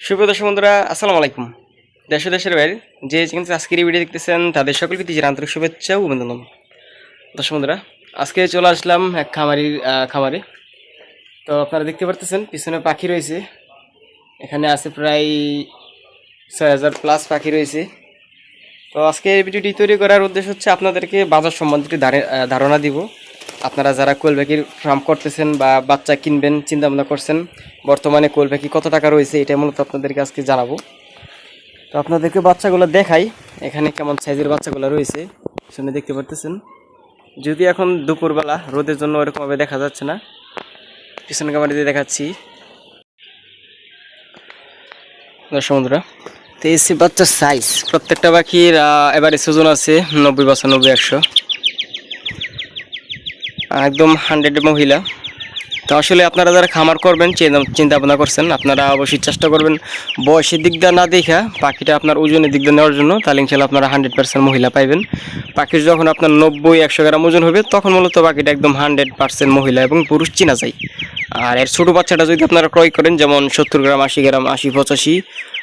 সুপ্রিয় দর্শক বন্ধুরা, আসসালামু আলাইকুম। দেশ দেশের বাইরে যে থেকে আজকের এই ভিডিও দেখতেছেন, তাদের সকলকে নিজের আন্তরিক শুভেচ্ছা ও অভিনন্দন। দর্শক বন্ধুরা, আজকে চলে আসলাম এক খামারির খামারে। তো আপনারা দেখতে পারতেছেন, পিছনে পাখি রয়েছে। এখানে আছে প্রায় ছয় হাজার প্লাস পাখি রয়েছে। তো আজকে এই ভিডিওটি তৈরি করার উদ্দেশ্য হচ্ছে আপনাদেরকে বাজার সম্বন্ধে ধারে- ধারণা দিব। আপনারা যারা কোয়েল পাখির ফার্ম করতেছেন বা বাচ্চা কিনবেন চিন্তা ভাবনা করছেন, বর্তমানে কোয়েল পাখি কত টাকা রয়েছে এটা মূলত আপনাদেরকে আজকে জানাব। তো আপনাদেরকে বাচ্চাগুলো দেখাই, এখানে কেমন সাইজের বাচ্চাগুলো রয়েছে, সামনে দেখতে পারতেছেন। যদি এখন দুপুরবেলা রোদের জন্য ওরকমভাবে দেখা যাচ্ছে না পিছনে ক্যামেরা দিয়ে দেখাচ্ছি। দর্শক বন্ধুরা, তো এই সে বাচ্চার সাইজ প্রত্যেকটা পাখির এবারে সুজন আছে নব্বই বছর নব্বই একশো। একদম হান্ড্রেড মহিলা। তো আসলে আপনারা যারা খামার করবেন, চিন্তা- ভাবনা করছেন, আপনারা অবশ্যই চেষ্টা করবেন বয়সের দিক দিয়ে না দেখা, পাখিটা আপনার ওজনের দিক দিয়ে নেওয়ার জন্য, তাহলে ইনশাল্লাহ আপনারা হান্ড্রেড পার্সেন্ট মহিলা পাইবেন। পাখির যখন আপনার নব্বই, একশো গ্রাম ওজন হবে, তখন মূলত পাখিটা একদম হান্ড্রেড পার্সেন্ট মহিলা এবং পুরুষ চিনা যায়। আর এর ছোটো বাচ্চাটা যদি আপনারা ক্রয় করেন, যেমন সত্তর গ্রাম, আশি গ্রাম, আশি, পঁচাশি,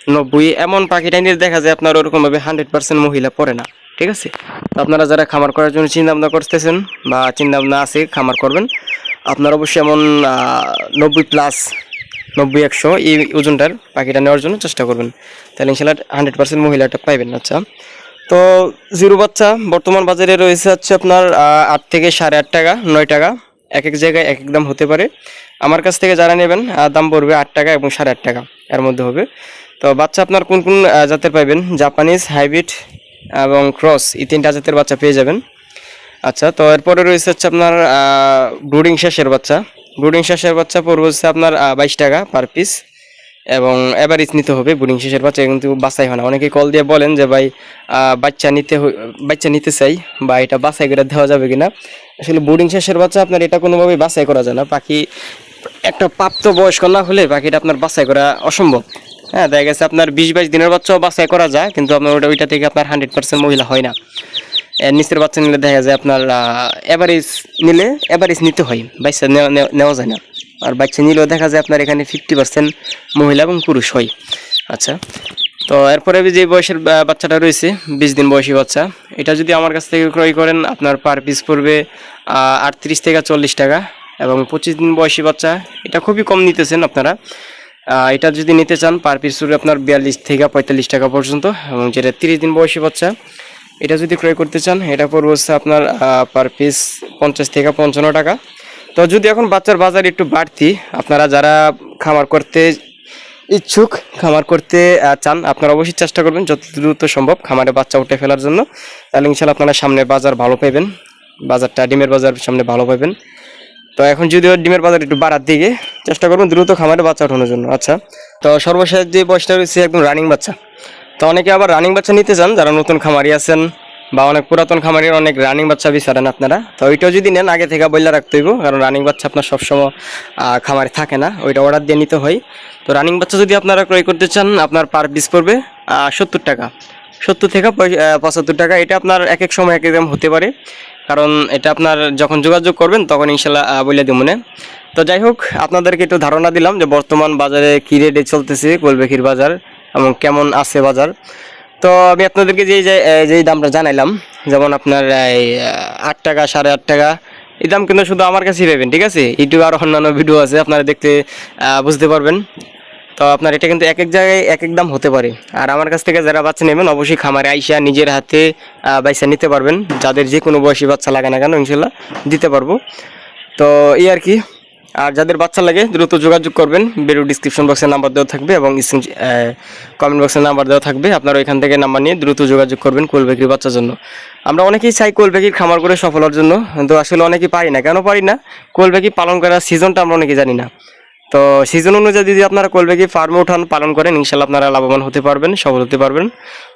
নব্বই, এমন পাখিটা নিয়ে দেখা যায় আপনার ওরকমভাবে হান্ড্রেড পার্সেন্ট মহিলা পড়ে না। ঠিক আছে? তো আপনারা যারা খামার করার জন্য চিন্তা ভাবনা করতেছেন বা চিন্তা ভাবনা আছে, খামার করবেন, আপনার অবশ্যই এমন নব্বই প্লাস নব্বই, একশো এই ওজনটার পাখিটা নেওয়ার জন্য চেষ্টা করবেন। তাহলে ইনশাল্লাহ হান্ড্রেড পার্সেন্ট মহিলাটা পাইবেন আচ্ছা। তো জিরো বাচ্চা, বর্তমান বাজারে রয়েছে হচ্ছে আপনার আট থেকে সাড়ে আট টাকা, নয় টাকা এক এক জায়গায় এক এক দাম হতে পারে। আমার কাছ থেকে যারা নেবেন দাম পড়বে আট টাকা এবং সাড়ে আট টাকা, এর মধ্যে হবে। তো বাচ্চা আপনার কোন কোন জাতের পাইবেন? জাপানিজ, হাইব্রিড এবং ক্রস এই তিনটা জাতের বাচ্চা পেয়ে যাবেন। আচ্ছা তো এরপরে রয়েছে হচ্ছে আপনার ব্রুডিং শেষের বাচ্চা। ব্রুডিং শেষের বাচ্চা পড়বে হচ্ছে আপনার বাইশ টাকা পার পিস এবং এভারেজ নিতে হবে ব্রুডিং শেষের বাচ্চা কিন্তু বাছাই হয় না। অনেকে কল দিয়ে বলেন যে, ভাই বাচ্চা নিতে বাচ্চা নিতে চাই, বা এটা বাছাই করে দেওয়া যাবে কিনা? আসলে বোর্ডিং শেষের বাচ্চা আপনার এটা কোনোভাবেই বাছাই করা যায় না। পাখি একটা প্রাপ্ত বয়স্ক না হলে পাখিটা আপনার বাছাই করা অসম্ভব। হ্যাঁ দেখা গেছে আপনার বিশ বাইশ দিনের বাচ্চাও বাছাই করা যায়, কিন্তু আপনার ওটা ওইটা থেকে আপনার হান্ড্রেড পার্সেন্ট মহিলা হয় না। নিচের বাচ্চা নিলে দেখা যায় আপনার অ্যাভারেজ নিলে অ্যাভারেজ নিতে হয়, বাচ্চা নেওয়া- যায় না। আর বাচ্চা নিলেও দেখা যায় আপনার এখানে ফিফটি পার্সেন্ট মহিলা এবং পুরুষ হয়। আচ্ছা তো এরপরে যে বয়সের বাচ্চাটা রয়েছে, বিশ দিন বয়সী বাচ্চা, এটা যদি আমার কাছ থেকে ক্রয় করেন, আপনার পার পিস পড়বে আটত্রিশ থেকে চল্লিশ টাকা এবং পঁচিশ দিন বয়সী বাচ্চা, এটা খুবই কম নিতেছেন আপনারা। এটা যদি নিতে চান পার পিস পড়বে আপনার বিয়াল্লিশ থেকে পঁয়তাল্লিশ টাকা পর্যন্ত, এবং যেটা তিরিশ দিন বয়সী বাচ্চা, এটা যদি ক্রয় করতে চান, এটা পড়বে হচ্ছে আপনার পার পিস পঞ্চাশ থেকে পঞ্চান্ন টাকা। তো যদি এখন বাচ্চার বাজার একটু বাড়তি, আপনারা যারা খামার করতে ইচ্ছুক, খামার করতে চান, আপনারা অবশ্যই চেষ্টা করবেন যত দ্রুত সম্ভব খামারে বাচ্চা উঠে ফেলার জন্য। তাহলে ইনশাল্লাহ আপনারা সামনে বাজার ভালো পাবেন বাজারটা, ডিমের বাজার সামনে ভালো পাবেন তো এখন যদিও ডিমের বাজার একটু বাড়ার দিকে চেষ্টা করবেন দ্রুত খামারে বাচ্চা ওঠানোর জন্য। আচ্ছা তো সর্বশেষ যে বয়সটা রয়েছে, একদম রানিং বাচ্চা। তো অনেকে আবার রানিং বাচ্চা নিতে চান, যারা নতুন খামারি আছেন বা অনেক পুরাতন খামারির অনেক রানিং বাচ্চা বিচারেন আপনারা। তো ওইটাও যদি নেন, আগে থেকে বইলা রাখতে হইব, কারণ রানিং বাচ্চা আপনার সবসময় খামারে থাকে না। ওইটা অর্ডার দিয়ে নিতে হয়। তো রানিং বাচ্চা যদি আপনারা ক্রয় করতে চান, আপনার পার পিস পড়বে সত্তর টাকা। সত্তর থেকে পঁচাত্তর টাকা। এটা আপনার এক এক সময় এক এক হতে পারে। কারণ এটা আপনার যখন যোগাযোগ করবেন, তখন ইনশাল্লাহ বলে দিব মনে। তো যাই হোক, আপনাদেরকে একটু ধারণা দিলাম যে বর্তমান বাজারে কী রেটে চলতেছে কোলবেখির বাজার এবং কেমন আছে বাজার। তো আমি আপনাদেরকে যেই যেই দামটা জানাইলাম, যেমন আপনার এই আট টাকা, সাড়ে আট টাকা, এই দাম কিন্তু শুধু আমার কাছেই পাবেন, ঠিক আছে? ইউটিউবে আর অন্যান্য ভিডিও আছে, আপনারা দেখতে বুঝতে পারবেন। তো আপনার এটা কিন্তু এক এক জায়গায় এক এক দাম হতে পারে। আর আমার কাছ থেকে যারা বাচ্চা নেবেন, অবশ্যই খামারে আইসা নিজের হাতে বাচ্চা নিতে পারবেন। যাদের যে কোনো বয়সী বাচ্চা লাগে না কেন, ইনশাল্লাহ দিতে পারব। তো এই আর কি। আর যাদের বাচ্চা লাগে, দ্রুত যোগাযোগ করবেন। বেরো ডিসক্রিপশন বক্সে নাম্বার দেওয়া থাকবে এবং কমেন্ট বক্সে নাম্বার দেওয়া থাকবে। আপনারা ওইখান থেকে নাম্বার নিয়ে দ্রুত যোগাযোগ করবেন কোলবেকির বাচ্চার জন্য। আমরা অনেকেই চাই কোলবেকির খামার করে সফল হওয়ার জন্য। কিন্তু আসলে অনেকেই পারি না। কেন পারি না? কোলবেকি পালন করার সিজনটা আমরা অনেকে জানি না। তো সিজন অনুযায়ী যদি আপনারা কলবে কি ফার্ম উঠান, পালন করেন ইনশাল্লাহ আপনারা লাভবান হতে পারবেন, সফল হতে পারবেন।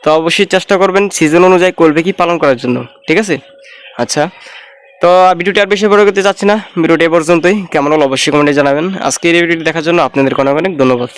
তো অবশ্যই চেষ্টা করবেন সিজন অনুযায়ী কলবে কি পালন করার জন্য, ঠিক আছে? আচ্ছা তো ভিডিওটি আর বেশি বড় করতে চাচ্ছি না। ভিডিওটি এ পর্যন্তই। কেমন হলো অবশ্যই কমেন্টে জানাবেন। আজকে এই ভিডিওটি দেখার জন্য আপনাদের অনেক অনেক ধন্যবাদ।